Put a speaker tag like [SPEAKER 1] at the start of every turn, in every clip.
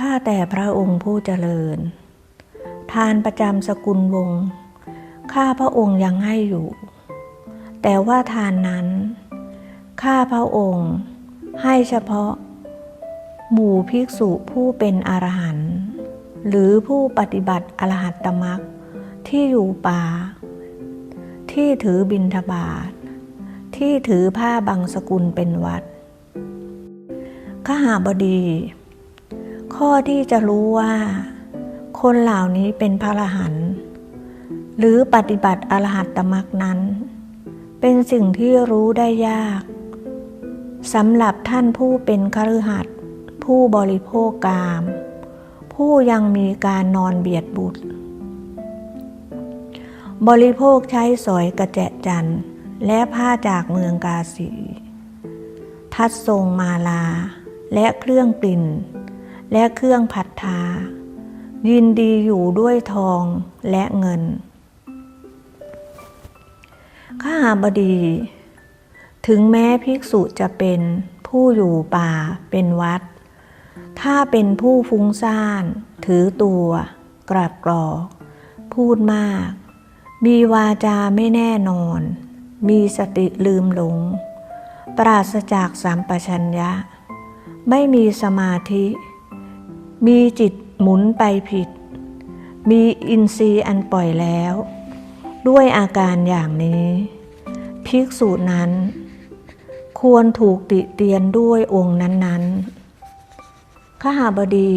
[SPEAKER 1] ข้าแต่พระองค์ผู้เจริญ ทานประจำสกุลวงศ์ข้าพระองค์ยังให้อยู่ แต่ว่าทานนั้น ข้าพระองค์ให้เฉพาะ หมู่ภิกษุผู้เป็นอรหันต์หรือผู้ปฏิบัติอรหัตตมรรคที่อยู่ป่า ที่ถือบิณฑบาตที่ถือผ้าบางสกุลเป็นวัดขหาบดี ข้อที่จะรู้ว่า คนเหล่านี้เป็นพระอรหันต์หรือปฏิบัติอรหัตตมรรคนั้น เป็นสิ่งที่รู้ได้ยากสำหรับท่านผู้เป็นคฤหัสถ์ผู้บริโภคกาม ผู้ยังมีการนอนเบียดบุตร บริโภคใช้สอยกระแจจันทร์และผ้าจากเมืองกาสี ทัดทรงมาลาและเครื่องกลิ่น และเครื่องผัดทา ยินดีอยู่ด้วยทองและเงิน ข้าบดี ถึงแม้ภิกษุจะเป็นผู้อยู่ป่าเป็นวัด ถ้าเป็นผู้ฟุ้งซ่าน ถือตัว กราบกรอก พูดมาก มีวาจาไม่แน่นอน มีสติลืมหลง ปราศจากสัมปชัญญะ ไม่มีสมาธิ มีจิตหมุนไปผิด มีอินทรีย์อันปล่อยแล้ว ด้วยอาการอย่างนี้ภิกษุนั้น ควรถูกติเตียนด้วยองค์นั้นๆ ขหาบดี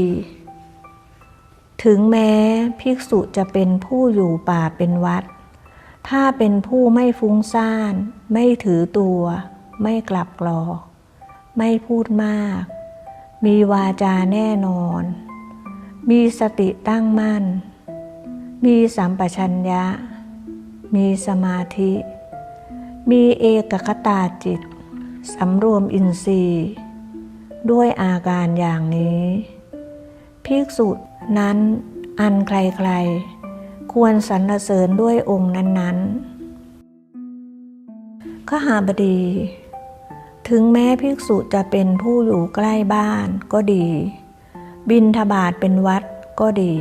[SPEAKER 1] ถึงแม้ภิกษุจะเป็นผู้อยู่ป่าเป็นวัด ถ้าเป็นผู้ไม่ฟุ้งซ่าน ไม่ถือตัว ไม่กลับกรอก ไม่พูดมาก มีวาจาแน่นอน มีสติตั้งมั่น มีสัมปชัญญะ มีสมาธิ มีเอกคตาจิต สำรวมอินทรีย์ ด้วยอาการอย่างนี้ ภิกษุนั้นอันใครๆ ควรสรรเสริญด้วยองค์นั้นๆขหาบดี ถึงแม้ภิกษุจะเป็นผู้อยู่ใกล้บ้านก็ดี บินทบาทเป็นวัดก็ดี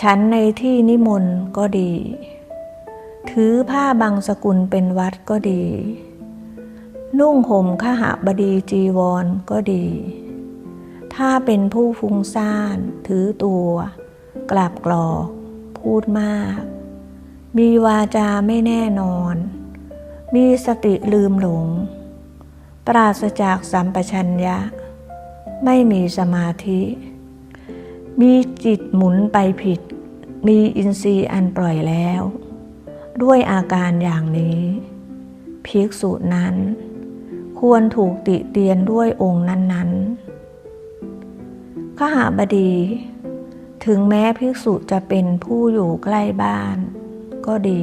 [SPEAKER 1] ฉันในที่นิมนต์ก็ดี ถือผ้าบางสกุลเป็นวัดก็ดี นุ่งห่มขหบดีจีวรก็ดี ถ้าเป็นผู้ฟุ้งซ่าน ถือตัว กลับกรอก พูดมาก มีวาจาไม่แน่นอน มีสติลืมหลง ปราศจากสัมปชัญญะ ไม่มีสมาธิ มีจิตหมุนไปผิด มีอินทรีย์อันปล่อยแล้ว ด้วยอาการอย่างนี้ภิกษุนั้น ควรถูกติเตียนด้วยองค์นั้นๆขหาบดี ถึงแม้ภิกษุจะเป็นผู้อยู่ใกล้บ้าน ก็ดี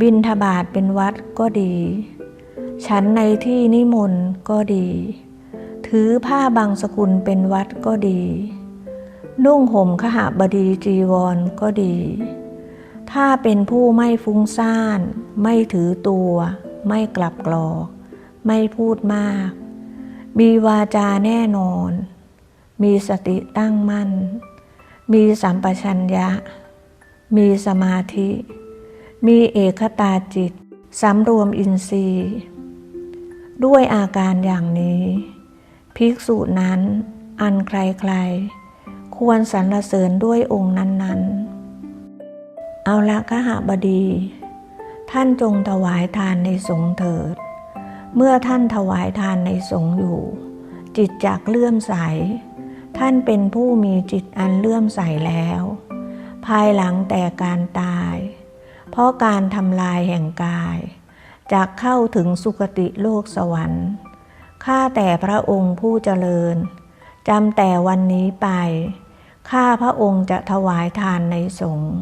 [SPEAKER 1] บินทบาทเป็นวัดก็ดี ฉันในที่นิมนต์ก็ดี ถือผ้าบางสกุลเป็นวัดก็ดี นุ่งห่มขหบดีจีวรก็ดี ถ้าเป็นผู้ไม่ฟุ้งซ่าน ไม่ถือตัว ไม่กลับกรอก ไม่พูดมาก มีวาจาแน่นอน มีสติตั้งมั่น มีสัมปชัญญะ มีสมาธิ มีเอกตาจิตสำรวมอินทรีย์ ด้วยอาการอย่างนี้ ภิกษุนั้น อันใครๆ ควรสรรเสริญด้วยองค์นั้นๆ เอาละขหาบดี ท่านจงถวายทานในสงเถิด เมื่อท่านถวายทานในสงอยู่ จิตจากเลื่อมใส ท่านเป็นผู้มีจิตอันเลื่อมใสแล้ว ภายหลังแต่การตาย เพราะการทำลายแห่งกาย จากเข้าถึงสุคติโลกสวรรค์ ข้าแต่พระองค์ผู้เจริญ จำแต่วันนี้ไป ข้าพระองค์จะถวายทานในสงฆ์